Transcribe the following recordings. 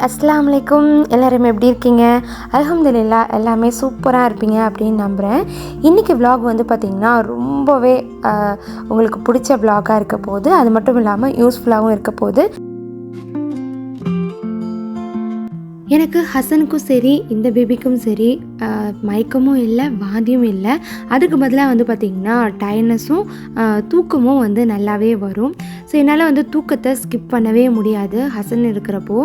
All அஸ்லாம் வலைக்கும் எப்படி இருக்கீங்க? அலமதுல்லா எல்லாமே சூப்பராக இருப்பீங்க அப்படின்னு நம்புகிறேன் இன்றைக்கி விலாக் வந்து பார்த்திங்கன்னா ரொம்பவே உங்களுக்கு பிடிச்ச விலாகாக இருக்க போகுது. அது மட்டும் இல்லாமல் யூஸ்ஃபுல்லாகவும் இருக்க போகுது. எனக்கு ஹசனுக்கும் சரி இந்த பேபிக்கும் சரி மயக்கமும் இல்லை வாந்தியும் இல்லை. அதுக்கு பதிலாக வந்து பார்த்திங்கன்னா டயர்னஸும் தூக்கமும் வந்து நல்லாவே வரும். ஸோ என்னால் வந்து தூக்கத்தை ஸ்கிப் பண்ணவே முடியாது. ஹசன் இருக்கிறப்போ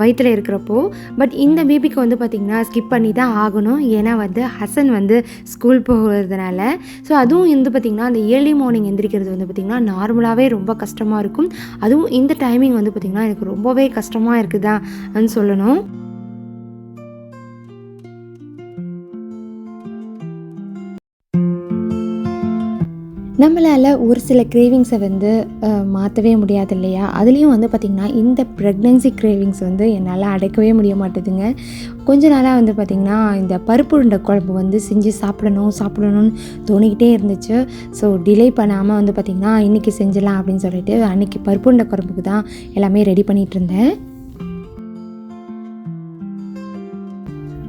வயிற்றில் இருக்கிறப்போ. பட் இந்த பேபிக்கு வந்து பார்த்திங்கன்னா ஸ்கிப் பண்ணி தான் ஆகணும். ஏன்னா வந்து ஹசன் வந்து ஸ்கூல் போகிறதுனால ஸோ அதுவும் வந்து பார்த்திங்கன்னா அந்த ஏர்லி மார்னிங் எந்திரிக்கிறது வந்து பார்த்திங்கன்னா நார்மலாகவே ரொம்ப கஷ்டமாக இருக்கும். அதுவும் இந்த டைமிங் வந்து பார்த்திங்கன்னா எனக்கு ரொம்பவே கஷ்டமாக இருக்குதான்னு சொல்லணும். நம்மளால் ஒரு சில கிரேவிங்ஸை வந்து மாற்றவே முடியாது இல்லையா? அதுலேயும் வந்து பார்த்திங்கன்னா இந்த ப்ரெக்னென்சி கிரேவிங்ஸ் வந்து என்னால் அடைக்கவே முடிய மாட்டேதுங்க. கொஞ்ச நாளாக வந்து பார்த்திங்கன்னா இந்த பருப்பு உருண்டை குழம்பு வந்து செஞ்சு சாப்பிடணும் சாப்பிடணும்னு தோணிக்கிட்டே இருந்துச்சு. ஸோ டிலே பண்ணாமல் வந்து பார்த்திங்கன்னா இன்றைக்கி செஞ்சிடலாம் அப்படின்னு சொல்லிட்டு அன்றைக்கி பருப்பு உருண்டை குழம்புக்கு தான் எல்லாமே ரெடி பண்ணிகிட்டு இருந்தேன்.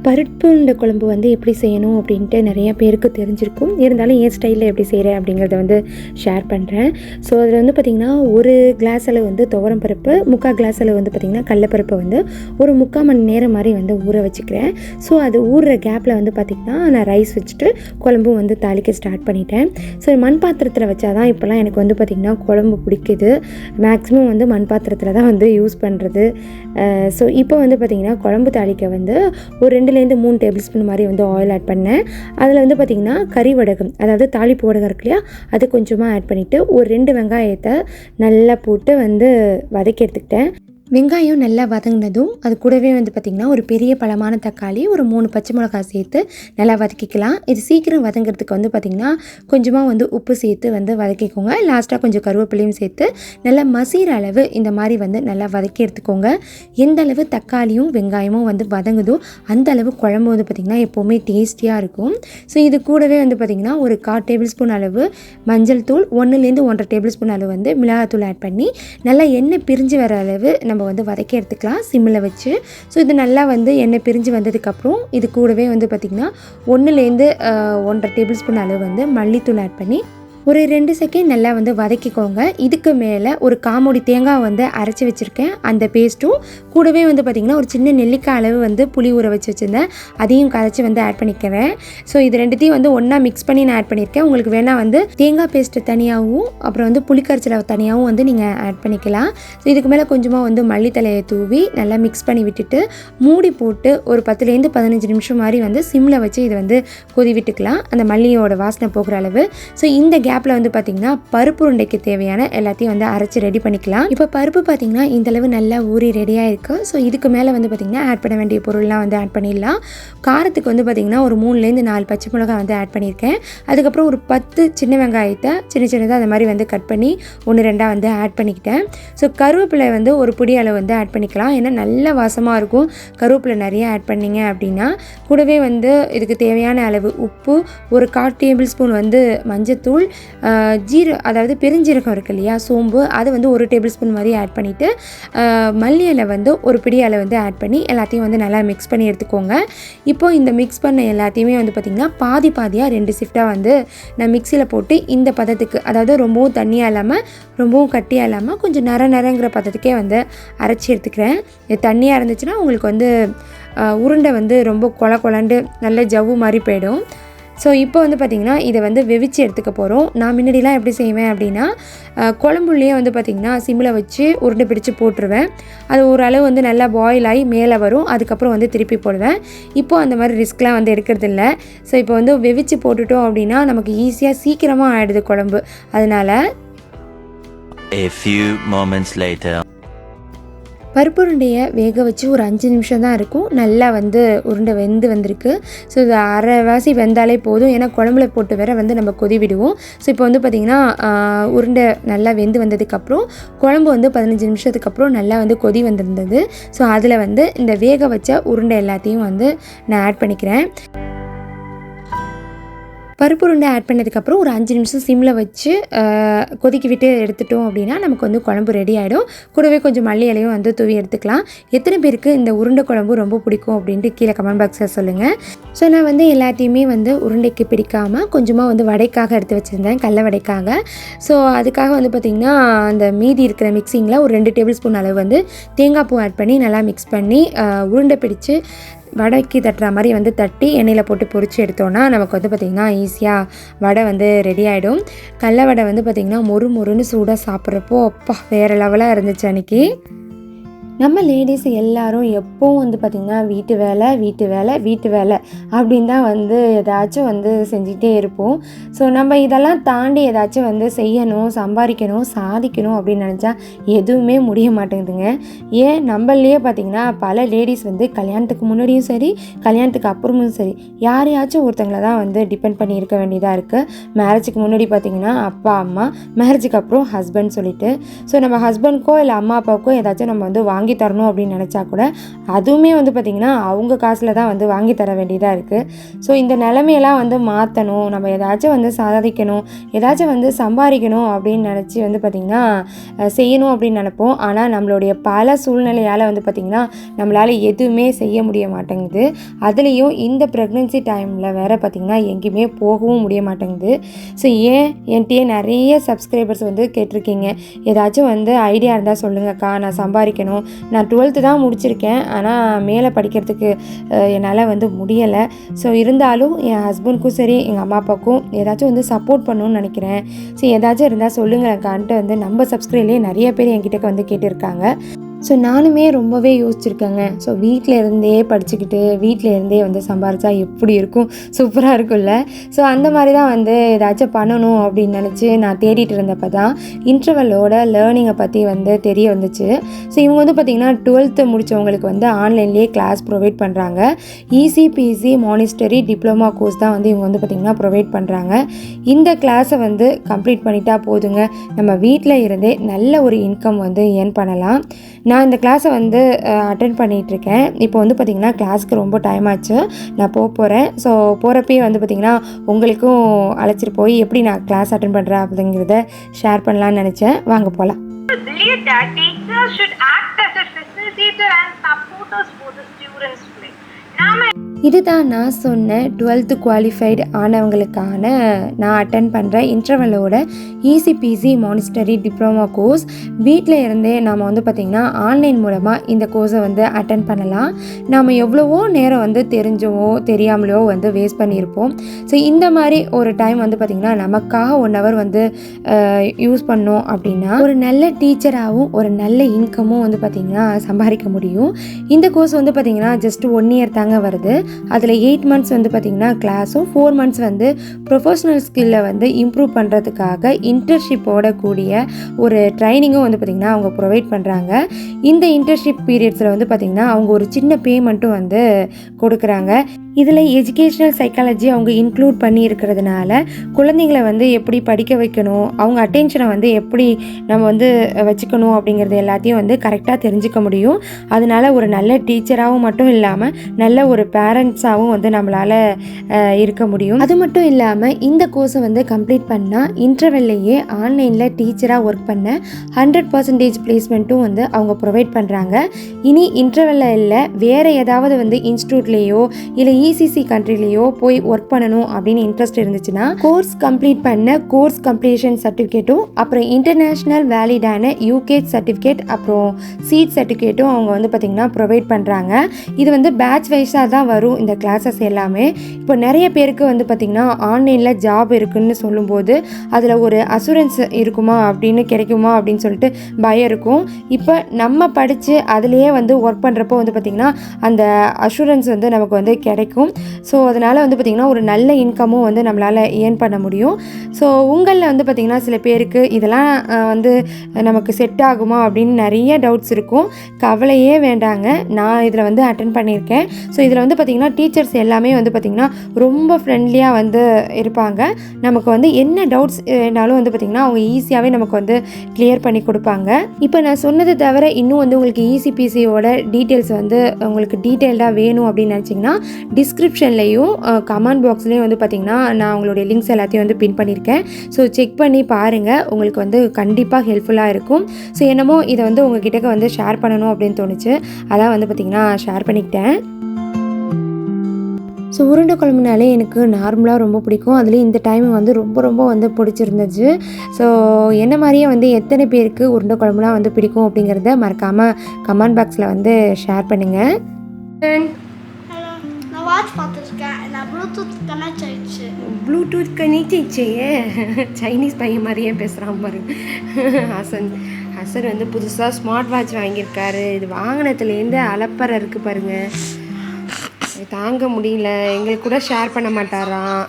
பருப்புண்ட குழம்பு வந்து எப்படி செய்யணும் அப்படின்ட்டு நிறைய பேருக்கு தெரிஞ்சிருக்கும். இருந்தாலும் என் ஸ்டைலில் எப்படி செய்கிறேன் அப்படிங்கிறத வந்து ஷேர் பண்ணுறேன் ஸோ அதில் வந்து பார்த்திங்கன்னா ஒரு கிளாஸ் அளவு வந்து துவரம் பருப்பு முக்கால் கிளாஸ் அளவு வந்து பார்த்திங்கன்னா கடலப்பருப்பை வந்து ஒரு முக்கால் மணி நேரம் மாதிரி வந்து ஊற வச்சுக்கிறேன். ஸோ அது ஊறுற கேப்பில் வந்து பார்த்திங்கன்னா நான் ரைஸ் வச்சுட்டு குழம்பும் வந்து தாளிக்க ஸ்டார்ட் பண்ணிட்டேன். ஸோ மண் பாத்திரத்தில் வச்சாதான் இப்போல்லாம் எனக்கு வந்து பார்த்திங்கன்னா குழம்பு பிடிக்குது. மேக்ஸிமம் வந்து மண் பாத்திரத்தில் தான் வந்து யூஸ் பண்ணுறது ஸோ இப்போ வந்து பார்த்திங்கன்னா குழம்பு தாளிக்க வந்து ஒரு ரெண்டு ரெண்டுலேருந்து மூணு டேபிள் ஸ்பூன் மாதிரி வந்து ஆயில் ஆட் பண்ணேன். அதில் வந்து பார்த்திங்கன்னா கறி வடகம் அதாவது தாளிப்பு வடகம் இருக்கு இல்லையா அது கொஞ்சமாக ஆட் பண்ணிவிட்டு ஒரு ரெண்டு வெங்காயத்தை நல்லா போட்டு வந்து வதக்கி எடுத்துக்கிட்டேன். வெங்காயம் நல்லா வதங்கினதும் அது கூடவே வந்து பார்த்திங்கன்னா ஒரு பெரிய பழமான தக்காளி ஒரு மூணு பச்சை மிளகாய் சேர்த்து நல்லா வதக்கிக்கலாம். இது சீக்கிரம் வதங்கிறதுக்கு வந்து பார்த்திங்கன்னா கொஞ்சமாக வந்து உப்பு சேர்த்து வந்து வதக்கிக்கோங்க. லாஸ்ட்டாக கொஞ்சம் கருவேப்பிலையும் சேர்த்து நல்லா மசீர அளவு இந்த மாதிரி வந்து நல்லா வதக்கி எடுத்துக்கோங்க. எந்த அளவு தக்காளியும் வெங்காயமும் வந்து வதங்குதோ அந்த அளவு குழம்பு வந்து பார்த்திங்கன்னா எப்போவுமே டேஸ்டியாக இருக்கும். ஸோ இது கூடவே வந்து பார்த்திங்கன்னா ஒரு கால் டேபிள் ஸ்பூன் அளவு மஞ்சள் தூள் ஒன்றுலேருந்து ஒன்றரை டேபிள் ஸ்பூன் அளவு வந்து மிளகாத்தூள் ஆட் பண்ணி நல்லா எண்ணெய் பிரிஞ்சு வர அளவு நம்ம வந்து வதக்கி எடுத்துக்கலாம் சிம்மில் வச்சு. ஸோ இது நல்லா வந்து எண்ணெய் பிரிஞ்சு வந்ததுக்கப்புறம் இது கூடவே வந்து பார்த்திங்கன்னா ஒன்றுலேருந்து ஒன்றரை டேபிள் ஸ்பூன் அளவு வந்து மல்லித்தூள் ஆட் பண்ணி ஒரு ரெண்டு செகண்ட் நல்லா வந்து வதக்கிக்கோங்க. இதுக்கு மேலே ஒரு காமூடி தேங்காய் வந்து அரைச்சி வச்சுருக்கேன். அந்த பேஸ்ட்டும் கூடவே வந்து பார்த்திங்கன்னா ஒரு சின்ன நெல்லிக்காய் அளவு வந்து புளி ஊற வச்சு வச்சுருந்தேன். அதையும் கரைச்சி வந்து ஆட் பண்ணிக்கிறேன். ஸோ இது ரெண்டுத்தையும் வந்து ஒன்றா மிக்ஸ் பண்ணி நான் ஆட் பண்ணியிருக்கேன். உங்களுக்கு வேணால் வந்து தேங்காய் பேஸ்ட்டு தனியாகவும் அப்புறம் வந்து புளிக்கரைச்சலை தனியாகவும் வந்து நீங்கள் ஆட் பண்ணிக்கலாம். ஸோ இதுக்கு மேலே கொஞ்சமாக வந்து மல்லித்தலையை தூவி நல்லா மிக்ஸ் பண்ணி விட்டுட்டு மூடி போட்டு ஒரு பத்துலேருந்து பதினஞ்சு நிமிஷம் மாதிரி வந்து சிம்மில் வச்சு இதை வந்து கொதி விட்டுக்கலாம் அந்த மல்லியோட வாசனை போகிற அளவு. ஸோ இந்த கேப்பில் வந்து பார்த்திங்கன்னா பருப்பு உருண்டைக்கு தேவையான எல்லாத்தையும் வந்து அரைச்சி ரெடி பண்ணிக்கலாம். இப்போ பருப்பு பார்த்திங்கன்னா இந்த அளவு நல்லா ஊறி ரெடியாக இருக்குது ஸோ இதுக்கு மேலே வந்து பார்த்திங்கன்னா ஆட் பண்ண வேண்டிய பொருள்லாம் வந்து ஆட் பண்ணிடலாம். காரத்துக்கு வந்து பார்த்திங்கன்னா ஒரு மூணுலேருந்து நாலு பச்சை மிளகாய் வந்து ஆட் பண்ணியிருக்கேன். அதுக்கப்புறம் ஒரு பத்து சின்ன வெங்காயத்தை சின்ன சின்னதாக அந்த மாதிரி வந்து கட் பண்ணி ஒன்று ரெண்டாக வந்து ஆட் பண்ணிக்கிட்டேன். ஸோ கருவேப்பிலை வந்து ஒரு புடி அளவு வந்து ஆட் பண்ணிக்கலாம். ஏன்னா நல்ல வாசமாக இருக்கும். கருவேப்பிலை நிறைய ஆட் பண்ணிங்க அப்படின்னா கூடவே வந்து இதுக்கு தேவையான அளவு உப்பு ஒரு கால் டேபிள் ஸ்பூன் வந்து மஞ்சத்தூள் ஜீர அதாவது பெருஞ்சீரகம் இருக்கு இல்லையா சோம்பு அது வந்து ஒரு டேபிள் ஸ்பூன் மாதிரி ஆட் பண்ணிவிட்டு மல்லி இலை வந்து ஒரு பிடி இலை வந்து ஆட் பண்ணி எல்லாத்தையும் வந்து நல்லா மிக்ஸ் பண்ணி எடுத்துக்கோங்க. இப்போ இந்த மிக்ஸ் பண்ண எல்லாத்தையுமே வந்து பார்த்திங்கன்னா பாதி பாதியாக ரெண்டு ஷிஃப்டாக வந்து நான் மிக்சியில் போட்டு இந்த பதத்துக்கு அதாவது ரொம்பவும் தண்ணியாக இல்லாமல் ரொம்பவும் கட்டியாக இல்லாமல் கொஞ்சம் நர நரங்கிற பதத்துக்கே வந்து அரைச்சி எடுத்துக்கிறேன். இது தண்ணியாக இருந்துச்சுன்னா உங்களுக்கு வந்து உருண்டை வந்து ரொம்ப கொல கொலண்டு நல்ல ஜவ்வு மாதிரி போயிடும். ஸோ இப்போ வந்து பார்த்திங்கன்னா இதை வந்து வெவிச்சு எடுத்துக்க போகிறோம் நான் முன்னாடிலாம் எப்படி செய்வேன் அப்படின்னா அஹ், வந்து பார்த்திங்கன்னா சிம்மில் வச்சு உருண்டை பிடிச்சி போட்டுருவேன். அது ஓரளவு வந்து நல்லா பாயில் ஆகி மேலே வரும். அதுக்கப்புறம் வந்து திருப்பி போடுவேன். இப்போ அந்த மாதிரி ரிஸ்க்லாம் வந்து எடுக்கிறது இல்லை ஸோ இப்போ வந்து வெவிச்சு போட்டுட்டோம் அப்படின்னா நமக்கு ஈஸியாக சீக்கிரமாக ஆகிடுது குழம்பு. அதனால் A few moments later. பருப்பு உருண்டையை வேக வச்சு ஒரு அஞ்சு நிமிஷம் தான் இருக்கும். நல்லா வந்து உருண்டை வெந்து வந்திருக்கு. ஸோ இது அரைவாசி வெந்தாலே போதும். ஏன்னா குழம்புல போட்டு வேற வந்து நம்ம கொதி விடுவோம் ஸோ இப்போ வந்து பார்த்திங்கன்னா உருண்டை நல்லா வெந்து வந்ததுக்கப்புறம் குழம்பு வந்து பதினஞ்சு நிமிஷத்துக்கு அப்புறம் நல்லா வந்து கொதி வந்திருந்தது. ஸோ அதில் வந்து இந்த வேக வச்ச உருண்டை எல்லாத்தையும் வந்து நான் ஆட் பண்ணிக்கிறேன். பருப்பு உருண்டை ஆட் பண்ணதுக்கப்புறம் ஒரு அஞ்சு நிமிஷம் சிம்மில் வச்சு கொதிக்க விட்டு எடுத்துட்டோம் அப்படின்னா நமக்கு வந்து குழம்பு ரெடி ஆகிடும் கூடவே கொஞ்சம் மல்லி இலையும் வந்து தூவி எடுத்துக்கலாம். எத்தனை பேருக்கு இந்த உருண்டை குழம்பு ரொம்ப பிடிக்கும் அப்படின்ட்டு கீழே கமெண்ட் பாக்ஸில் சொல்லுங்கள் ஸோ நான் வந்து எல்லாத்தையுமே வந்து உருண்டைக்கு பிடிக்காமல் கொஞ்சமாக வந்து வடைக்காக எடுத்து வச்சுருந்தேன் கடல வடைக்காக. ஸோ அதுக்காக வந்து பார்த்திங்கன்னா அந்த மீதி இருக்கிற மிக்சிங்கில் ஒரு ரெண்டு டேபிள் ஸ்பூன் அளவு வந்து தேங்காய் பூ ஆட் பண்ணி நல்லா மிக்ஸ் பண்ணி உருண்டை பிடிச்சு வடைக்கு தட்டுற மாதிரி வந்து தட்டி எண்ணெயில் போட்டு பொறிச்சு எடுத்தோன்னா நமக்கு வந்து பார்த்திங்கன்னா ஈஸியாக வடை வந்து ரெடி ஆகிடும் கடல வடை வந்து பார்த்திங்கன்னா மொறு மொறுன்னு சூடாக சாப்பிட்றப்போ அப்பா வேறு லெவலாக இருந்துச்சு அன்றைக்கி நம்ம லேடிஸ் எல்லாரும் எப்போவும் வந்து பார்த்திங்கன்னா வீட்டு வேலை வீட்டு வேலை வீட்டு வேலை அப்படின்னு தான் வந்து ஏதாச்சும் வந்து செஞ்சிகிட்டே இருப்போம். ஸோ நம்ம இதெல்லாம் தாண்டி ஏதாச்சும் வந்து செய்யணும் சம்பாதிக்கணும் சாதிக்கணும் அப்படின்னு நினச்சா எதுவுமே முடிய மாட்டேங்குதுங்க. ஏன்? நம்மளையே பார்த்திங்கன்னா பல லேடிஸ் வந்து கல்யாணத்துக்கு முன்னாடியும் சரி கல்யாணத்துக்கு அப்புறமும் சரி யாரையாச்சும் ஒருத்தங்கள தான் வந்து டிபெண்ட் பண்ணி இருக்க வேண்டியதாக இருக்குது மேரேஜுக்கு முன்னாடி பார்த்திங்கன்னா அப்பா அம்மா மேரேஜுக்கு அப்புறம் ஹஸ்பண்ட் சொல்லிட்டு. ஸோ நம்ம ஹஸ்பண்ட்க்கோ இல்லை அம்மா அப்பாவுக்கோ ஏதாச்சும் நம்ம வந்து வாங்க தரணும் அப்படின்னு நினச்சா கூட அதுவுமே வந்து பார்த்திங்கன்னா அவங்க காசில் தான் வந்து வாங்கி தர வேண்டியதாக இருக்குது ஸோ இந்த நிலமையெல்லாம் வந்து மாற்றணும் நம்ம ஏதாச்சும் வந்து சாதிக்கணும். ஏதாச்சும் வந்து சம்பாதிக்கணும் அப்படின்னு நினச்சி வந்து பார்த்திங்கன்னா செய்யணும் அப்படின்னு நினப்போம். ஆனால் நம்மளுடைய பல சூழ்நிலையால் வந்து பார்த்திங்கன்னா நம்மளால் எதுவுமே செய்ய முடிய மாட்டேங்குது. அதுலேயும் இந்த ப்ரெக்னென்சி டைமில் வேறு பார்த்திங்கன்னா எங்கேயுமே போகவும் முடிய மாட்டேங்குது. ஸோ ஏன்? என்கிட்டயே நிறைய சப்ஸ்கிரைபர்ஸ் வந்து கேட்டிருக்கீங்க. ஏதாச்சும் வந்து ஐடியா இருந்தால் சொல்லுங்கக்கா. நான் சம்பாதிக்கணும். நான் டுவெல்த்து தான் முடிச்சிருக்கேன். ஆனால் மேலே படிக்கிறதுக்கு என்னால் வந்து முடியலை. ஸோ இருந்தாலும் என் ஹஸ்பண்ட்க்கும் சரி எங்கள் அம்மா அப்பாவுக்கும் ஏதாச்சும் வந்து சப்போர்ட் பண்ணணும்னு நினைக்கிறேன். ஸோ ஏதாச்சும் இருந்தால் சொல்லுங்களேன்க்கான்ட்டு வந்து நம்ம சப்ஸ்கிரைப்லேயே நிறைய பேர் என்கிட்ட வந்து கேட்டிருக்காங்க. ஸோ நானுமே ரொம்பவே யோசிச்சிருக்கேங்க. ஸோ வீட்டில் இருந்தே படிச்சுக்கிட்டு வீட்டில் இருந்தே வந்து சம்பாரிச்சா எப்படி இருக்கும்? சூப்பராக இருக்கும்ல. ஸோ அந்த மாதிரி தான் வந்து ஏதாச்சும் பண்ணணும் அப்படின்னு நினச்சி நான் தேடிட்டு இருந்தப்போ தான் இன்டர்வலோட லேர்னிங்கை பற்றி வந்து தெரிய வந்துச்சு. ஸோ இவங்க வந்து பார்த்திங்கன்னா டுவெல்த்து முடித்தவங்களுக்கு வந்து ஆன்லைன்லேயே கிளாஸ் ப்ரொவைட் பண்ணுறாங்க இசிபிசி மானிஸ்டரி டிப்ளமா கோர்ஸ் தான் வந்து இவங்க வந்து பார்த்திங்கன்னா ப்ரொவைட் பண்ணுறாங்க இந்த கிளாஸை வந்து கம்ப்ளீட் பண்ணிட்டா போதுங்க. நம்ம வீட்டில் இருந்தே நல்ல ஒரு இன்கம் வந்து ஏர்ன் பண்ணலாம். நான் இந்த கிளாஸை வந்து அட்டன் பண்ணிகிட்ருக்கேன் இப்போ வந்து பார்த்திங்கன்னா கிளாஸ்க்கு ரொம்ப டைம் ஆச்சு. நான் போக போகிறேன் ஸோ போகிறப்பயே வந்து பார்த்திங்கன்னா உங்களுக்கும் அழைச்சிட்டு போய் எப்படி நான் கிளாஸ் அட்டன் பண்ணுறேன் அப்படிங்கிறத ஷேர் பண்ணலான்னு நினச்சேன். வாங்க போகலாம் நாம இதுதான் நான் சொன்ன டுவெல்த்து குவாலிஃபைடு ஆனவங்களுக்கான நான் அட்டன் பண்ணுற இன்டர்வலோட இசிபிசி மானிஸ்டரி டிப்ளமா கோர்ஸ் வீட்டில் இருந்தே நாம் வந்து பார்த்திங்கன்னா ஆன்லைன் மூலமாக இந்த கோர்ஸை வந்து அட்டன் பண்ணலாம். நாம் எவ்வளவோ நேரம் வந்து தெரிஞ்சவோ தெரியாமலோ வந்து வேஸ்ட் பண்ணியிருப்போம். ஸோ இந்த மாதிரி ஒரு டைம் வந்து பார்த்திங்கன்னா நமக்காக ஒன் ஹவர் வந்து யூஸ் பண்ணோம் அப்படின்னா ஒரு நல்ல டீச்சராகவும் ஒரு நல்ல இன்கமும் வந்து பார்த்திங்கன்னா சம்பாதிக்க முடியும். இந்த கோர்ஸ் வந்து பார்த்திங்கன்னா ஜஸ்ட் ஒன் இயர் தாங்க வருது. அதில் எயிட் மந்த்ஸ் வந்து பார்த்திங்கன்னா கிளாஸும் ஃபோர் மந்த்ஸ் வந்து ப்ரொஃபஷ்னல் ஸ்கில்லை வந்து இம்ப்ரூவ் பண்ணுறதுக்காக இன்டர்ன்ஷிப்போட கூடிய ஒரு ட்ரைனிங்கும் வந்து பார்த்திங்கன்னா அவங்க ப்ரொவைட் பண்ணுறாங்க இந்த இன்டர்ன்ஷிப் பீரியட்ஸில் வந்து பார்த்திங்கன்னா அவங்க ஒரு சின்ன பேமெண்ட்டும் வந்து கொடுக்குறாங்க. இதில் எஜுகேஷ்னல் சைக்காலஜி அவங்க இன்க்ளூட் பண்ணி இருக்கிறதுனால குழந்தைங்களை வந்து எப்படி படிக்க வைக்கணும் அவங்க அட்டென்ஷனை வந்து எப்படி நம்ம வந்து வச்சுக்கணும் அப்படிங்கிறது எல்லாத்தையும் வந்து கரெக்டாக தெரிஞ்சுக்க முடியும். அதனால ஒரு நல்ல டீச்சராகவும் மட்டும் இல்லாமல் நல்ல ஒரு பேரண்ட்ஸாகவும் வந்து நம்மளால் இருக்க முடியும். அது மட்டும் இல்லாமல் இந்த கோர்ஸை வந்து கம்ப்ளீட் பண்ணால் இன்டர்வெல்லையே ஆன்லைனில் டீச்சராக ஒர்க் பண்ண ஹண்ட்ரட் பர்சன்டேஜ் பிளேஸ்மெண்ட்டும் வந்து அவங்க ப்ரொவைட் பண்ணுறாங்க இனி இன்டர்வெல்ல இல்லை வேறு ஏதாவது வந்து இன்ஸ்டியூட்லேயோ இல்லை இசிசி கண்ட்ரிலேயோ போய் ஒர்க் பண்ணணும் அப்படின்னு இன்ட்ரெஸ்ட் இருந்துச்சுன்னா கோர்ஸ் கம்ப்ளீட் பண்ண கோர்ஸ் கம்ப்ளீஷன் சர்டிஃபிகேட்டும் அப்புறம் இன்டர்நேஷ்னல் வேலிடான யூகேட் சர்டிஃபிகேட் அப்புறம் சீட் சர்டிஃபிகேட்டும் அவங்க வந்து பார்த்திங்கன்னா ப்ரொவைட் பண்ணுறாங்க இது வந்து பேட்ச் வைஸாக தான் வரும். இந்த கிளாஸஸ் எல்லாமே இப்போ நிறைய பேருக்கு வந்து பார்த்திங்கன்னா ஆன்லைனில் ஜாப் இருக்குன்னு சொல்லும்போது அதில் ஒரு அசூரன்ஸ் இருக்குமா அப்படின்னு கிடைக்குமா அப்படின்னு சொல்லிட்டு பயம் இருக்கும். இப்போ நம்ம படித்து அதுலேயே வந்து ஒர்க் பண்ணுறப்போ வந்து பார்த்திங்கன்னா அந்த அஷூரன்ஸ் வந்து நமக்கு வந்து கிடைக்கும். ஸோ அதனால் வந்து பார்த்திங்கன்னா ஒரு நல்ல இன்கமும் வந்து நம்மளால் ஏர்ன் பண்ண முடியும். ஸோ உங்களில் வந்து பார்த்திங்கன்னா சில பேருக்கு இதெல்லாம் வந்து நமக்கு செட் ஆகுமா அப்படின்னு நிறைய டவுட்ஸ் இருக்கும். கவலையே வேண்டாங்க. நான் இதில் வந்து அட்டன் பண்ணியிருக்கேன். ஸோ இதில் வந்து பார்த்திங்கன்னா பார்த்திங்கன்னா டீச்சர்ஸ் எல்லாமே வந்து பார்த்திங்கன்னா ரொம்ப ஃப்ரெண்ட்லியாக வந்து இருப்பாங்க. நமக்கு வந்து என்ன டவுட்ஸ் வேணாலும் வந்து பார்த்திங்கன்னா அவங்க ஈஸியாகவே நமக்கு வந்து கிளியர் பண்ணி கொடுப்பாங்க. இப்போ நான் சொன்னது தவிர இன்னும் வந்து உங்களுக்கு இசிபிசியோட டீட்டெயில்ஸ் வந்து உங்களுக்கு டீட்டெயில்டாக வேணும் அப்படின்னு நினச்சிங்கன்னா டிஸ்கிரிப்ஷன்லேயும் கமெண்ட் பாக்ஸ்லேயும் வந்து பார்த்திங்கன்னா நான் உங்களுடைய லிங்க்ஸ் எல்லாத்தையும் வந்து பின் பண்ணியிருக்கேன். ஸோ செக் பண்ணி பாருங்கள் உங்களுக்கு வந்து கண்டிப்பாக ஹெல்ப்ஃபுல்லாக இருக்கும். ஸோ என்னமோ இதை வந்து உங்ககிட்ட வந்து ஷேர் பண்ணணும் அப்படின்னு தோணுச்சு. அதான் வந்து பார்த்திங்கன்னா ஷேர் பண்ணிக்கிட்டேன். ஸோ உருண்டை குழம்புனாலே எனக்கு நார்மலாக ரொம்ப பிடிக்கும். அதுலேயும் இந்த டைம் வந்து ரொம்ப ரொம்ப வந்து பிடிச்சிருந்துச்சு. ஸோ என்ன மாதிரியே வந்து எத்தனை பேருக்கு உருண்டை குழம்புலாம் வந்து பிடிக்கும் அப்படிங்கிறத மறக்காமல் கமெண்ட் பாக்ஸில் வந்து ஷேர் பண்ணுங்கள் ஹலோ நான் வாட்ச் பார்த்துருக்கேன். நான் ப்ளூடூத் கனெக்ட் ஆயிடுச்சு. ப்ளூடூத் கணிச்சிச்சேயே சைனீஸ் பையன் மாதிரியே பேசுகிறான் பாரு. ஹசன். ஹசன் வந்து புதுசாக ஸ்மார்ட் வாட்ச் வாங்கியிருக்காரு. இது வாங்கினதுலேருந்து அலப்பறை இருக்குது பாருங்க. இது தாங்க முடியல. எங்களுக்கு கூட ஷேர் பண்ண மாட்டாராம்.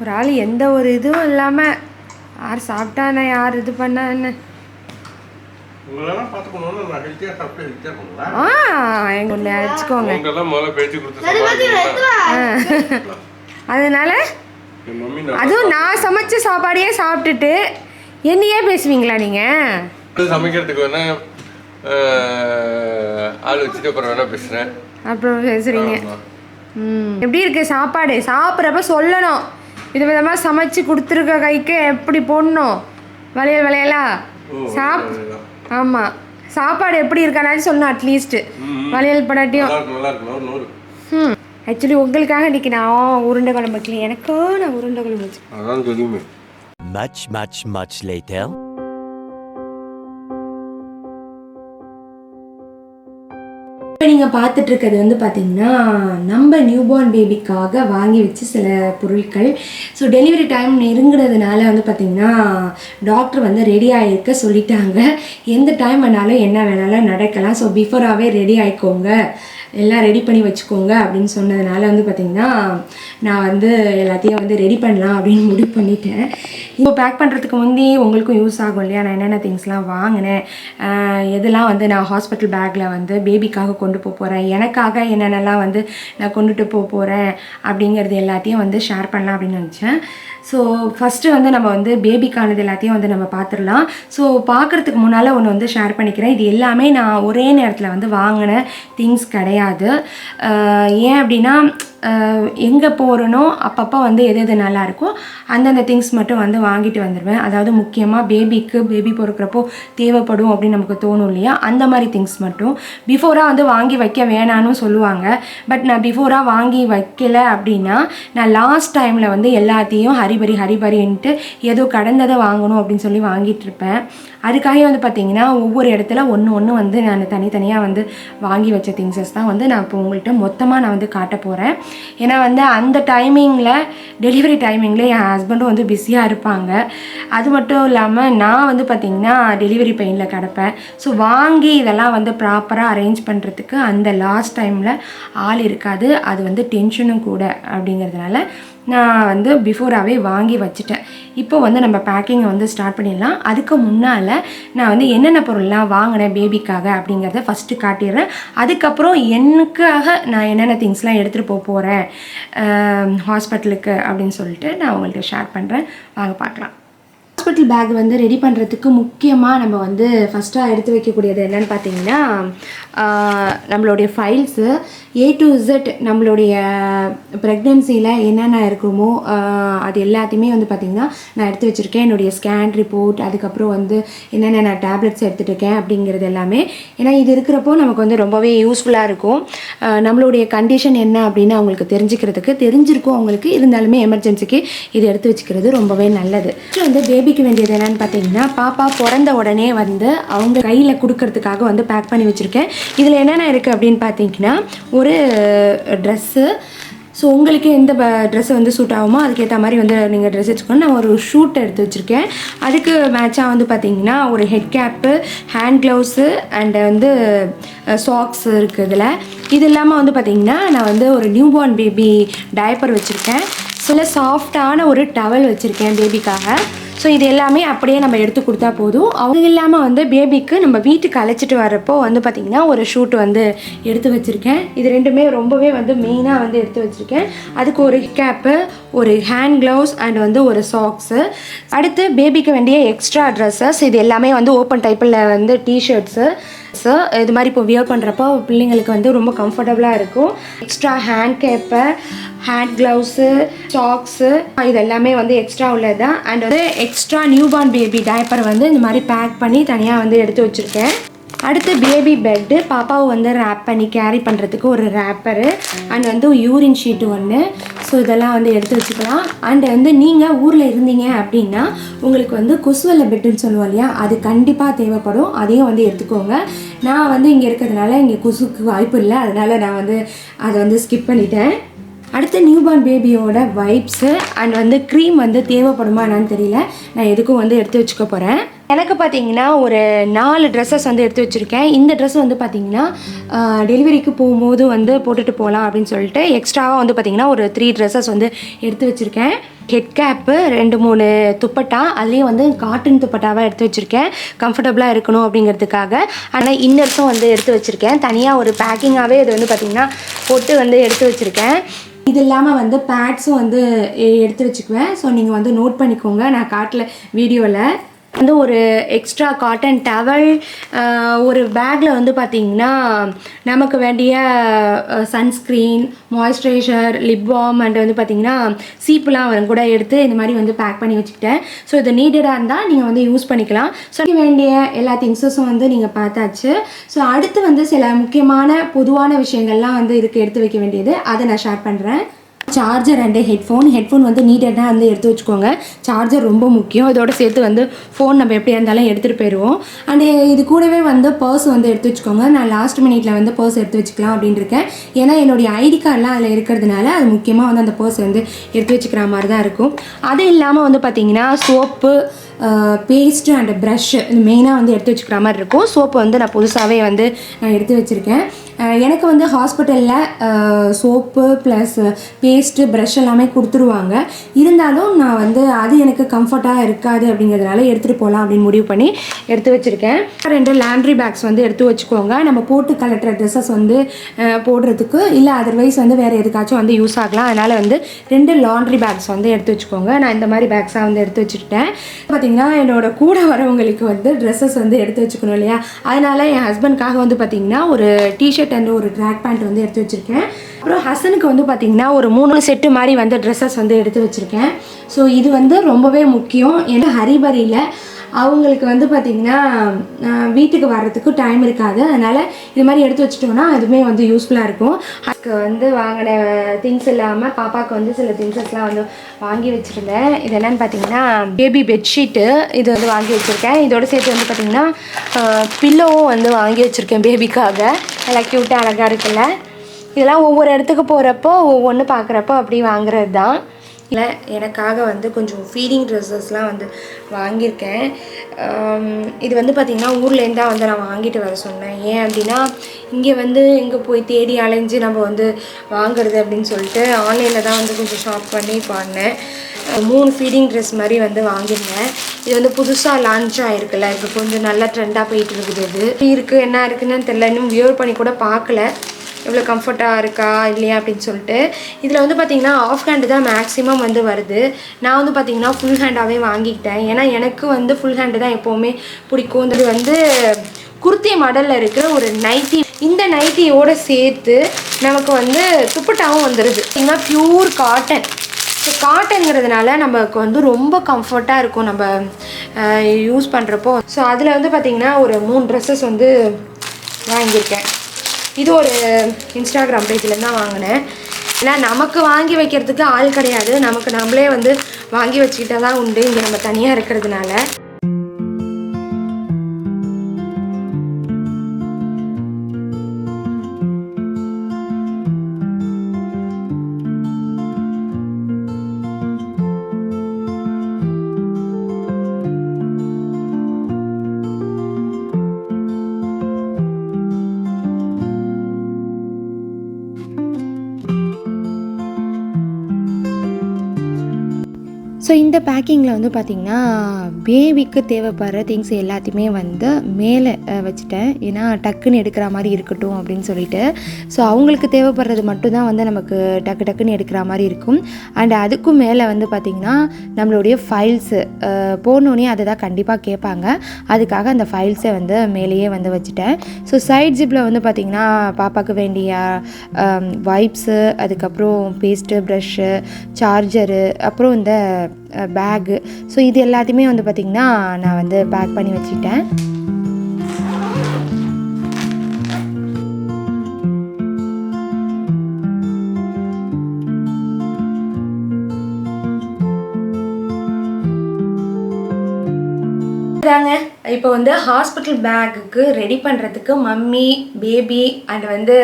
ஒரு ஆள் எந்த ஒரு இதுவும் இல்லாமல் யார் சாப்பிட்டானே யார் இது பண்ணான்னு ஆ எங்க ஒன்று அடிச்சுக்கோங்க? அதனால அதுவும் நான் சமைச்ச சாப்பாடையே சாப்பிட்டுட்டு என்னையே பேசுவீங்களா நீங்கள் சமைக்கிறதுக்கு வேணா ஆள் வச்சுட்டு அப்புறம் வேணா பேசுகிறேன் அப்புறம் பேசுகிறீங்க ம். எப்படி இருக்கு சாப்பாடு? சாப்பிட்றப்ப சொல்லணும். விதவிதமாக சமைச்சு கொடுத்துருக்க கைக்கு எப்படி போடணும்? வளையல் வளையலா? சாப் ஆமாம் சாப்பாடு எப்படி இருக்கானாச்சும் சொல்லணும் அட்லீஸ்ட் வளையல் படாட்டியும். ம். ஆக்சுவலி உங்களுக்காக இன்னைக்கு நான் உருண்டை குழம்பு வைக்கல. எனக்கும் நான் உருண்டை குழம்பு வச்சு அதான் தெரியுமே. Much, much, much later. இப்போ நீங்கள் பார்த்துட்டு இருக்கிறது வந்து பார்த்தீங்கன்னா நம்ம நியூபார்ன் பேபிக்காக வாங்கி வச்சு சில பொருட்கள். ஸோ டெலிவரி டைம் நெருங்குறதுனால வந்து பார்த்திங்கன்னா டாக்டர் வந்து ரெடி ஆகிருக்க சொல்லிட்டாங்க. எந்த டைம் வேணாலும் என்ன வேணாலும் நடக்கலாம். ஸோ பிஃபோராகவே ரெடி ஆகிக்கோங்க எல்லாம் ரெடி பண்ணி வச்சுக்கோங்க அப்படின்னு சொன்னதுனால வந்து பார்த்திங்கன்னா நான் வந்து எல்லாத்தையும் வந்து ரெடி பண்ணலாம் அப்படின்னு முடிவு பண்ணிட்டேன். இப்போ பேக் பண்ணுறதுக்கு முந்தி உங்களுக்கும் யூஸ் ஆகும் இல்லையா? நான் என்னென்ன திங்ஸ்லாம் வாங்கினேன்? எதெல்லாம் வந்து நான் ஹாஸ்பிட்டல் பேக்கில் வந்து பேபிக்காக கொண்டு போக போகிறேன் எனக்காக என்னென்னலாம் வந்து நான் கொண்டுட்டு போக போகிறேன் அப்படிங்கிறது எல்லாத்தையும் வந்து ஷேர் பண்ணலாம் அப்படின்னு நினச்சேன். ஸோ ஃபஸ்ட்டு வந்து நம்ம வந்து பேபிக்கானது எல்லாத்தையும் வந்து நம்ம பார்த்துடலாம் ஸோ பார்க்குறதுக்கு முன்னால் ஒன்று வந்து ஷேர் பண்ணிக்கிறேன். இது எல்லாமே நான் ஒரே நேரத்தில் வந்து வாங்கின திங்ஸ் கிடையாது. கிடையாது ஏன் அப்படின்னா எங்கே போகிறனோ அப்பப்போ வந்து எது எது நல்லா இருக்கோ அந்தந்த திங்ஸ் மட்டும் வந்து வாங்கிட்டு வந்துடுவேன் அதாவது முக்கியமாக பேபிக்கு பேபி பொறுக்கிறப்போ தேவைப்படும் அப்படின்னு நமக்கு தோணும் இல்லையா? அந்த மாதிரி திங்ஸ் மட்டும். பிஃபோராக வந்து வாங்கி வைக்க வேணான்னு சொல்லுவாங்க. பட் நான் பிஃபோராக வாங்கி வைக்கல அப்படின்னா நான் லாஸ்ட் டைமில் வந்து எல்லாத்தையும் ஹரிபரி ஹரிபரின்ட்டு ஏதோ கடந்ததை வாங்கணும் அப்படின்னு சொல்லி வாங்கிட்டு இருப்பேன். அதுக்காக வந்து பார்த்தீங்கன்னா ஒவ்வொரு இடத்துல ஒன்று ஒன்று வந்து நான் தனித்தனியாக வந்து வாங்கி வச்ச திங்ஸஸ் தான் வந்து நான் இப்போ உங்கள்கிட்ட மொத்தமாக நான் வந்து காட்ட போகிறேன் ஏன்னா வந்து அந்த டைமிங்கில் டெலிவரி டைமிங்கில் என் ஹஸ்பண்டும் வந்து பிஸியாக இருப்பாங்க. அது மட்டும் இல்லாமல் நான் வந்து பார்த்திங்கன்னா டெலிவரி பெயினில் கிடப்பேன். ஸோ வாங்கி இதெல்லாம் வந்து ப்ராப்பராக அரேஞ்ச் பண்ணுறதுக்கு அந்த லாஸ்ட் டைமில் ஆள் இருக்காது. அது வந்து டென்ஷனும் கூட அப்படிங்கிறதுனால நான் வந்து பிஃபோராகவே வாங்கி வச்சுட்டேன். இப்போ வந்து நம்ம பேக்கிங்கை வந்து ஸ்டார்ட் பண்ணிடலாம். அதுக்கு முன்னால் நான் வந்து என்னென்ன பொருள்லாம் வாங்கினேன் பேபிக்காக அப்படிங்கிறத ஃபஸ்ட்டு காட்டிடுறேன். அதுக்கப்புறம் எனக்காக நான் என்னென்ன திங்ஸ்லாம் எடுத்துகிட்டு போக போகிறேன் ஹாஸ்பிட்டலுக்கு அப்படின்னு சொல்லிட்டு நான் உங்கள்கிட்ட ஷேர் பண்ணுறேன் வாங்க பார்க்கலாம். ஹாஸ்பிட்டல் பேக் வந்து ரெடி பண்ணுறதுக்கு முக்கியமாக நம்ம வந்து ஃபஸ்ட்டாக எடுத்து வைக்கக்கூடியது என்னென்னு பார்த்தீங்கன்னா நம்மளுடைய ஃபைல்ஸு ஏ டு இசட் நம்மளுடைய ப்ரெக்னென்சியில் என்னென்ன இருக்குமோ அது எல்லாத்தையுமே வந்து பார்த்திங்கன்னா நான் எடுத்து வச்சுருக்கேன். என்னுடைய ஸ்கேன் ரிப்போர்ட் அதுக்கப்புறம் வந்து என்னென்ன நான் டேப்லெட்ஸ் எடுத்துகிட்டு இருக்கேன் அப்படிங்கிறது எல்லாமே. ஏன்னா இது இருக்கிறப்போ நமக்கு வந்து ரொம்பவே யூஸ்ஃபுல்லாக இருக்கும். நம்மளுடைய கண்டிஷன் என்ன அப்படின்னு அவங்களுக்கு தெரிஞ்சுக்கிறதுக்கு தெரிஞ்சிருக்கும் அவங்களுக்கு. இருந்தாலுமே எமர்ஜென்சிக்கு இது எடுத்து வச்சுக்கிறது ரொம்பவே நல்லது. வந்து பேபிக்கு வேண்டியது என்னென்னு பார்த்தீங்கன்னா பாப்பா பிறந்த உடனே வந்து அவங்க கையில் கொடுக்கறதுக்காக வந்து பேக் பண்ணி வச்சுருக்கேன். இதில் என்னென்ன இருக்குது அப்படின்னு பார்த்தீங்கன்னா ஒரு ஒரு ட்ரெஸ்ஸு ஸோ உங்களுக்கு எந்த ட்ரெஸ் வந்து சூட் ஆகுமோ அதுக்கேற்ற மாதிரி வந்து நீங்கள் ட்ரெஸ் வச்சுக்கணும் நான் ஒரு ஷூட் எடுத்து வச்சுருக்கேன். அதுக்கு மேட்சாக வந்து பார்த்தீங்கன்னா ஒரு head cap hand gloves and வந்து சாக்ஸ் இருக்குது இதில். இது இல்லாமல் வந்து பார்த்தீங்கன்னா நான் வந்து ஒரு நியூ பார்ன் பேபி டயப்பர் வச்சுருக்கேன். சில சாஃப்டான ஒரு டவல் வச்சுருக்கேன் பேபிக்காக ஸோ இது எல்லாமே அப்படியே நம்ம எடுத்து கொடுத்தா போதும். அவங்க இல்லாமல் வந்து பேபிக்கு நம்ம வீட்டுக்கு அழைச்சிட்டு வரப்போ வந்து பார்த்திங்கன்னா ஒரு ஷூட் வந்து எடுத்து வச்சுருக்கேன். இது ரெண்டுமே ரொம்பவே வந்து மெயினாக வந்து எடுத்து வச்சுருக்கேன். அதுக்கு ஒரு கேப்பு ஒரு ஹேண்ட் க்ளவுஸ் அண்ட் வந்து ஒரு சாக்ஸு அடுத்து பேபிக்கு வேண்டிய எக்ஸ்ட்ரா ட்ரெஸ்ஸஸ் இது எல்லாமே வந்து ஓப்பன் டைப்பில் வந்து டிஷர்ட்ஸு ஸோ இது மாதிரி இப்போ வியர் பண்ணுறப்போ பிள்ளைங்களுக்கு வந்து ரொம்ப கம்ஃபர்டபுளாக இருக்கும். எக்ஸ்ட்ரா ஹேண்ட் கேப்பர் ஹேண்ட் க்ளவுஸு சாக்ஸு இது எல்லாமே வந்து எக்ஸ்ட்ரா உள்ளது தான் அண்ட் வந்து எக்ஸ்ட்ரா நியூபார்ன் பேபி டயப்பர் வந்து இந்த மாதிரி பேக் பண்ணி தனியாக வந்து எடுத்து வச்சுருக்கேன். அடுத்து பேபி பெட்டு பாப்பாவை வந்து ரேப் பண்ணி கேரி பண்ணுறதுக்கு ஒரு ரேப்பரு அண்ட் வந்து யூரின் ஷீட்டு ஒன்று ஸோ இதெல்லாம் வந்து எடுத்து வச்சுக்கலாம். அண்ட் வந்து நீங்கள் ஊரில் இருந்தீங்க அப்படின்னா உங்களுக்கு வந்து கொசுவல்ல பெட்டுன்னு சொல்லுவோம் இல்லையா அது கண்டிப்பாக தேவைப்படும். அதையும் வந்து எடுத்துக்கோங்க. நான் வந்து இங்கே இருக்கிறதுனால இங்கே கொசுக்கு வாய்ப்பு இல்லை. அதனால் நான் வந்து அதை வந்து ஸ்கிப் பண்ணிட்டேன். அடுத்து நியூபார்ன் பேபியோட வைப்ஸு அண்ட் வந்து க்ரீம் வந்து தேவைப்படுமா என்னன்னு தெரியல. நான் எதுக்கும் வந்து எடுத்து வச்சுக்க போகிறேன் எனக்கு பார்த்தீங்கன்னா ஒரு நாலு ட்ரெஸ்ஸஸ் வந்து எடுத்து வச்சுருக்கேன். இந்த ட்ரெஸ் வந்து பார்த்தீங்கன்னா டெலிவரிக்கு போகும்போது வந்து போட்டுட்டு போகலாம் அப்படின்னு சொல்லிட்டு எக்ஸ்ட்ராவாக வந்து பார்த்தீங்கன்னா ஒரு த்ரீ ட்ரெஸ்ஸஸ் வந்து எடுத்து வச்சுருக்கேன். ஹெட் கேப்பு ரெண்டு மூணு துப்பட்டா அதுலேயும் வந்து காட்டன் துப்பட்டாவாக எடுத்து வச்சுருக்கேன். கம்ஃபர்டபுளாக இருக்கணும் அப்படிங்கிறதுக்காக. ஆனால் இன்னர்ஸும் வந்து எடுத்து வச்சுருக்கேன். தனியாக ஒரு பேக்கிங்காகவே இது வந்து பார்த்திங்கன்னா போட்டு வந்து எடுத்து வச்சுருக்கேன். இது இல்லாமல் வந்து பேட்ஸும் வந்து எ- எடுத்து வச்சுக்குவேன். ஸோ நீங்கள் வந்து நோட் பண்ணிக்கோங்க. நான் காட்டில் வீடியோவில் வந்து ஒரு எக்ஸ்ட்ரா காட்டன் டவல் ஒரு பேக்கில் வந்து பார்த்திங்கன்னா நமக்கு வேண்டிய sunscreen moisturiser lip balm and வந்து பார்த்திங்கன்னா சீப்புலாம் வரும். கூட எடுத்து இந்த மாதிரி வந்து பேக் பண்ணி வச்சுக்கிட்டேன். ஸோ இது நீடடாக இருந்தால் நீங்கள் வந்து யூஸ் பண்ணிக்கலாம். ஸோ வேண்டிய எல்லா திங்ஸஸும் வந்து நீங்கள் பார்த்தாச்சு. ஸோ அடுத்து வந்து சில முக்கியமான பொதுவான விஷயங்கள்லாம் வந்து இதுக்கு எடுத்து வைக்க வேண்டியது. அதை நான் ஷேர் பண்ணுறேன் சார்ஜர் அண்டு ஹெட்ஃபோன் ஹெட்ஃபோன் வந்து நீட்டடாக வந்து எடுத்து வச்சுக்கோங்க. சார்ஜர் ரொம்ப முக்கியம். இதோட சேர்த்து வந்து ஃபோன் நம்ம எப்படியா இருந்தாலும் எடுத்துகிட்டு போயிடுவோம் அண்டு eh, இது கூடவே வந்து பர்ஸ் வந்து எடுத்து வச்சுக்கோங்க. நான் லாஸ்ட் மினிட்ல வந்து பர்ஸ் எடுத்து வச்சுக்கலாம் அப்படின்னு இருக்கேன் ஏன்னா என்னுடைய ஐடி கார்டெலாம் அதில் இருக்கிறதுனால அது முக்கியமாக வந்து அந்த பர்ஸ் வந்து எடுத்து வச்சுக்கிற மாதிரி தான் இருக்கும். அது இல்லாமல் வந்து பார்த்தீங்கன்னா soap paste eh, and brush இது மெயினாக வந்து எடுத்து வச்சுக்கிற மாதிரி இருக்கும். சோப்பு வந்து நான் புதுசாகவே வந்து நான் எடுத்து வச்சுருக்கேன். எனக்கு வந்து ஹாஸ்பிட்டலில் சோப்பு ப்ளஸ் பேஸ்ட்டு ப்ரஷ் எல்லாமே கொடுத்துருவாங்க. இருந்தாலும் நான் வந்து அது எனக்கு கம்ஃபர்ட்டாக இருக்காது அப்படிங்கிறதுனால எடுத்துகிட்டு போகலாம் அப்படின்னு முடிவு பண்ணி எடுத்து வச்சுருக்கேன். ரெண்டு லேண்ட்ரி பேக்ஸ் வந்து எடுத்து வச்சுக்கோங்க. நம்ம போட்டு கலட்டுற ட்ரெஸ்ஸஸ் வந்து போடுறதுக்கு இல்லை அதர்வைஸ் வந்து வேறு எதுக்காச்சும் வந்து யூஸ் ஆகலாம். அதனால் வந்து ரெண்டு லாண்ட்ரி பேக்ஸ் வந்து எடுத்து வச்சுக்கோங்க. நான் இந்த மாதிரி பேக்ஸாக வந்து எடுத்து வச்சுக்கிட்டேன். பார்த்திங்கன்னா என்னோட கூட வரவங்களுக்கு வந்து ட்ரெஸ்ஸஸ் வந்து எடுத்து வச்சுக்கணும் இல்லையா? அதனால் என் ஹஸ்பண்ட்காக வந்து பார்த்திங்கன்னா ஒரு டிஷர்ட் அண்ட் ஒரு ட்ராக் பேண்ட் வந்து எடுத்து வச்சுருக்கேன். அப்புறம் ஹசனுக்கு வந்து பார்த்தீங்கன்னா ஒரு மூணு செட்டு மாதிரி வந்து ட்ரெஸ்ஸஸ் வந்து எடுத்து வச்சுருக்கேன். ஸோ இது வந்து ரொம்பவே முக்கியம். ஏன்னா ஹரிபரியில் அவங்களுக்கு வந்து பார்த்திங்கன்னா வீட்டுக்கு வர்றதுக்கு டைம் இருக்காது. அதனால் இது மாதிரி எடுத்து வச்சுட்டோம்னா அதுவுமே வந்து யூஸ்ஃபுல்லாக இருக்கும். அதுக்கு வந்து வாங்கின திங்ஸ் இல்லாமல் பாப்பாவுக்கு வந்து சில திங்ஸஸ்லாம் வந்து வாங்கி வச்சுருந்தேன். இது என்னென்னு பார்த்தீங்கன்னா பேபி பெட்ஷீட்டு இது வந்து வாங்கி வச்சுருக்கேன். இதோட சேர்த்து வந்து பார்த்திங்கன்னா பில்லோவும் வந்து வாங்கி வச்சுருக்கேன் பேபிக்காக நல்லா க்யூட்டாக அழகாக இருக்குல்ல. இதெல்லாம் ஒவ்வொரு இடத்துக்கு போகிறப்போ ஒவ்வொன்று பார்க்குறப்போ அப்படி வாங்குறது தான் இல்லை எனக்காக வந்து கொஞ்சம் ஃபீடிங் ட்ரெஸ்ஸஸ்லாம் வந்து வாங்கியிருக்கேன். இது வந்து பார்த்திங்கன்னா ஊர்லேருந்து தான் வந்து நான் வாங்கிட்டு வர சொன்னேன். ஏன் அப்படின்னா இங்கே வந்து இங்கே போய் தேடி அலைஞ்சு நம்ம வந்து வாங்குறது அப்படின்னு சொல்லிட்டு ஆன்லைனில் தான் வந்து கொஞ்சம் ஷாப் பண்ணி பண்ணேன். மூணு ஃபீடிங் ட்ரெஸ் மாதிரி வந்து வாங்கியிருந்தேன். இது வந்து புதுசாக லான்ச் ஆகிருக்குல்ல இப்போ கொஞ்சம் நல்லா ட்ரெண்டாக போயிட்டு இருக்குது இது. இருக்குது என்ன இருக்குதுன்னு தெரில இன்னும் வியூர் பண்ணி கூட பார்க்கல. எவ்வளோ கம்ஃபர்ட்டாக இருக்கா இல்லையா அப்படின்னு சொல்லிட்டு. இதில் வந்து பார்த்திங்கன்னா ஆஃப் ஹேண்டு தான் மேக்ஸிமம் வந்து வருது. நான் வந்து பார்த்திங்கன்னா ஃபுல் ஹேண்டாகவே வாங்கிக்கிட்டேன். ஏன்னா எனக்கு வந்து ஃபுல் ஹேண்டு தான் எப்போவுமே பிடிக்கும். இது வந்து குர்த்தி மாடலில் இருக்கிற ஒரு நைட்டி இந்த நைட்டியோடு சேர்த்து நமக்கு வந்து துப்பட்டாவும் வந்துடுது பார்த்திங்கன்னா பியூர் காட்டன் ஸோ காட்டனுங்கிறதுனால நமக்கு வந்து ரொம்ப கம்ஃபர்ட்டாக இருக்கும் நம்ம யூஸ் பண்ணுறப்போ ஸோ அதில் வந்து பார்த்திங்கன்னா ஒரு மூணு ட்ரெஸ்ஸஸ் வந்து வாங்கியிருக்கேன். இது ஒரு இன்ஸ்டாகிராம் பேஜில் தான் வாங்கினேன். ஏன்னா நமக்கு வாங்கி வைக்கிறதுக்கு ஆள் கிடையாது. நமக்கு நம்மளே வந்து வாங்கி வச்சுக்கிட்டால் தான் உண்டு. இங்கே நம்ம தனியாக இருக்கிறதுனால. ஸோ இந்த பேக்கிங்கில் வந்து பார்த்திங்கன்னா பேபிக்கு தேவைப்படுற திங்ஸ் எல்லாத்தையுமே வந்து மேலே வச்சுட்டேன். ஏன்னா டக்குன்னு எடுக்கிற மாதிரி இருக்கட்டும் அப்படின்னு சொல்லிட்டு. ஸோ அவங்களுக்கு தேவைப்படுறது மட்டும்தான் வந்து நமக்கு டக்கு டக்குன்னு எடுக்கிற மாதிரி இருக்கும். அண்ட் அதுக்கும் மேலே வந்து பார்த்திங்கன்னா நம்மளுடைய ஃபைல்ஸு போனோடனே அதை தான் கண்டிப்பாக கேட்பாங்க. அதுக்காக அந்த ஃபைல்ஸை வந்து மேலேயே வந்து வச்சுட்டேன். ஸோ சைட் ஜிப்பில் வந்து பார்த்திங்கன்னா பாப்பாவுக்கு வேண்டிய வைப்ஸு அதுக்கப்புறம் பேஸ்ட்டு ப்ரஷ்ஷு சார்ஜரு அப்புறம் இந்த பேகு ஸோ இது எல்லாத்தையுமே வந்து பார்த்திங்கன்னா நான் வந்து பேக் பண்ணி வச்சுட்டேன் தாங்க இப்போ வந்து ஹாஸ்பிட்டல் பேக்குக்கு ரெடி பண்ணுறதுக்கு மம்மி பேபி அண்ட் வந்து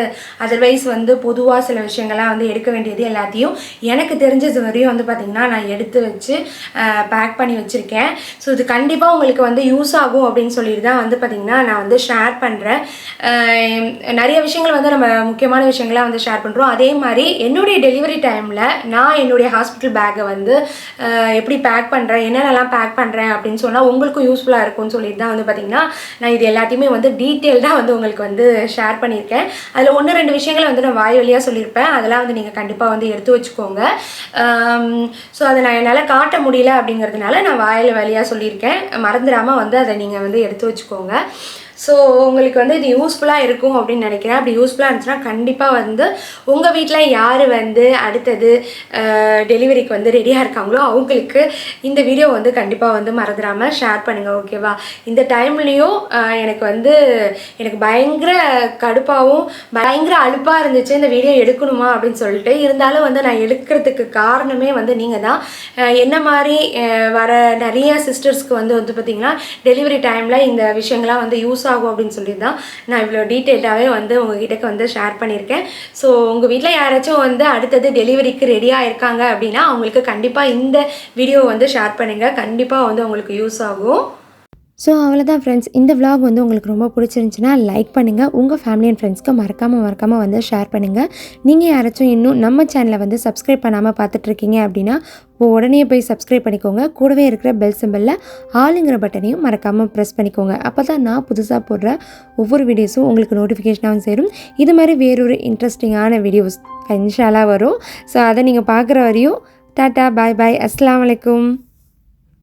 அதர்வைஸ் வந்து பொதுவாக சில விஷயங்கள்லாம் வந்து எடுக்க வேண்டியது எல்லாத்தையும் எனக்கு தெரிஞ்சது வரையும் வந்து பார்த்திங்கன்னா நான் எடுத்து வச்சு பேக் பண்ணி வச்சுருக்கேன். ஸோ இது கண்டிப்பாக உங்களுக்கு வந்து யூஸ் ஆகும் அப்படின்னு சொல்லிட்டு தான் வந்து பார்த்திங்கன்னா நான் வந்து ஷேர் பண்ணுறேன் நிறைய விஷயங்கள் வந்து நம்ம முக்கியமான விஷயங்களாக வந்து ஷேர் பண்ணுறோம் அதே மாதிரி என்னுடைய டெலிவரி டைமில் நான் என்னுடைய ஹாஸ்பிட்டல் பேக்கை வந்து எப்படி பேக் பண்ணுறேன் என்னென்னலாம் பேக் பண்ணுறேன் அப்படின்னு சொன்னால் உங்களுக்கும் யூஸ்ஃபுல்லாக இருக்கும்னு சொல்லிட்டு தான் வந்து பார்த்திங்கன்னா நான் இது எல்லாத்தையுமே வந்து டீட்டெயில்டாக வந்து உங்களுக்கு வந்து ஷேர் பண்ணியிருக்கேன். அதில் ஒன்று ரெண்டு விஷயங்களை வந்து நான் வாய் வழியாக சொல்லியிருப்பேன். அதெல்லாம் வந்து நீங்கள் கண்டிப்பாக வந்து எடுத்து வச்சுக்கோங்க. ஸோ அதை நான் என்னால் காட்ட முடியல அப்படிங்கிறதுனால நான் வாயில் வழியாக சொல்லியிருக்கேன். மறந்துடாமல் வந்து அதை நீங்கள் வந்து எடுத்து வச்சுக்கோங்க. ஸோ உங்களுக்கு வந்து இது யூஸ்ஃபுல்லாக இருக்கும் அப்படின்னு நினைக்கிறேன். அப்படி யூஸ்ஃபுல்லாக இருந்துச்சுன்னா கண்டிப்பாக வந்து உங்கள் வீட்டில் யார் வந்து அடுத்தது டெலிவரிக்கு வந்து ரெடியாக இருக்காங்களோ அவங்களுக்கு இந்த வீடியோ வந்து கண்டிப்பாக வந்து மறந்துடாமல் ஷேர் பண்ணுங்கள் ஓகேவா இந்த டைம்லேயும் எனக்கு வந்து எனக்கு பயங்கர கடுப்பாகவும் பயங்கர அலுப்பாக இருந்துச்சு இந்த வீடியோ எடுக்கணுமா அப்படின்னு சொல்லிட்டு. இருந்தாலும் வந்து நான் எடுக்கிறதுக்கு காரணமே வந்து நீங்கள் தான். என்ன மாதிரி வர நிறைய சிஸ்டர்ஸ்க்கு வந்து வந்து பார்த்திங்கன்னா டெலிவரி டைமில் இந்த விஷயங்கள்லாம் வந்து யூஸ் ஆகும் அப்படின்னு சொல்லி தான் நான் இவ்வளோ டீட்டெயிலாகவே வந்து உங்ககிட்ட வந்து ஷேர் பண்ணியிருக்கேன். ஸோ உங்கள் வீட்டில் யாராச்சும் வந்து அடுத்தது டெலிவரிக்கு ரெடியாக இருக்காங்க அப்படின்னா அவங்களுக்கு கண்டிப்பாக இந்த வீடியோ வந்து ஷேர் பண்ணுங்கள் கண்டிப்பாக வந்து உங்களுக்கு யூஸ் ஆகும். ஸோ அவ்வளோதான் ஃப்ரெண்ட்ஸ் இந்த vlog வந்து உங்களுக்கு ரொம்ப பிடிச்சிருந்துச்சுன்னா லைக் பண்ணுங்கள் உங்கள் ஃபேமிலி அண்ட் ஃப்ரெண்ட்ஸ்க்கு மறக்காமல் மறக்காமல் வந்து ஷேர் பண்ணுங்கள் நீங்கள் யாராச்சும் இன்னும் நம்ம சேனலை வந்து சப்ஸ்கிரைப் பண்ணாமல் பார்த்துட்ருக்கீங்க அப்படின்னா இப்போ உடனே போய் சப்ஸ்கிரைப் பண்ணிக்கோங்க. கூடவே இருக்கிற பெல் சிம்பிளில் ஆளுங்கிற பட்டனையும் மறக்காமல் ப்ரெஸ் பண்ணிக்கோங்க. அப்போ தான் நான் புதுசாக போடுற ஒவ்வொரு வீடியோஸும் உங்களுக்கு நோட்டிஃபிகேஷனாகவும் சேரும். இது மாதிரி வேறொரு இன்ட்ரெஸ்டிங்கான வீடியோஸ் இன்ஷாலாக வரும். ஸோ அதை நீங்கள் பார்க்குற வரையும் டாட்டா பாய் பாய் அஸ்லாம் அலைக்கும்.